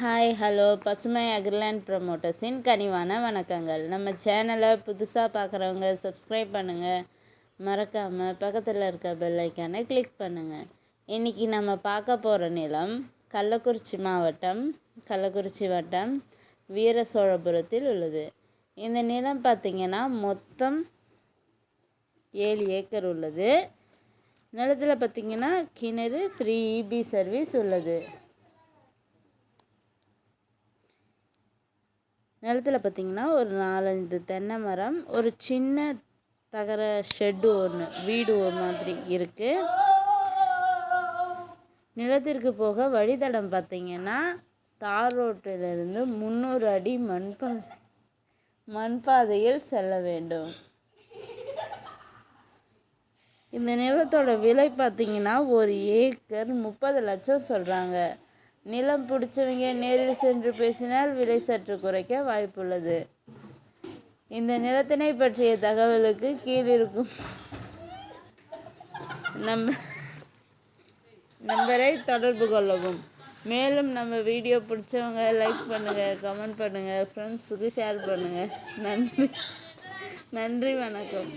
Hi hello. பசுமை agriland ப்ரமோட்டர்ஸின் கனிவான வணக்கங்கள். நம்ம சேனலை புதுசாக பார்க்குறவங்க சப்ஸ்கிரைப் பண்ணுங்கள் மறக்காமல் பக்கத்தில் இருக்க பெல்லைக்கானை கிளிக் பண்ணுங்கள் இன்றைக்கி நம்ம பார்க்க போகிற நிலம் கள்ளக்குறிச்சி மாவட்டம் கள்ளக்குறிச்சி வட்டம் வீர சோழபுரத்தில் உள்ளது. இந்த நிலம் பார்த்திங்கன்னா மொத்தம் ஏழு ஏக்கர் உள்ளது. நிலத்தில் பார்த்திங்கன்னா கிணறு ஃப்ரீ இபி சர்வீஸ் உள்ளது. நிலத்தில் பார்த்திங்கன்னா ஒரு நாலஞ்சு தென்னை மரம் ஒரு சின்ன தகர ஷெட்டு ஒன்று வீடு ஒரு மாதிரி இருக்குது நிலத்திற்கு போக வழித்தடம் பார்த்திங்கன்னா தார் ரோட்டிலிருந்து முந்நூறு அடி மண்பா மண்பாதையில் செல்ல வேண்டும். இந்த நிலத்தோட விலை பார்த்திங்கன்னா ஒரு ஏக்கர் முப்பது லட்சம் சொல்கிறாங்க நிலம் பிடிச்சவங்க நேரில் சென்று பேசினால் விலை சற்று குறைக்க வாய்ப்புள்ளது. இந்த நிலத்தினை பற்றிய தகவலுக்கு கீழிருக்கும் நம்ம நம்பரை தொடர்பு கொள்ளவும். மேலும் நம்ம வீடியோ பிடிச்சவங்க லைக் பண்ணுங்கள் கமெண்ட் பண்ணுங்கள் ஃப்ரெண்ட்ஸுக்கு ஷேர் பண்ணுங்கள் நன்றி. நன்றி வணக்கம்.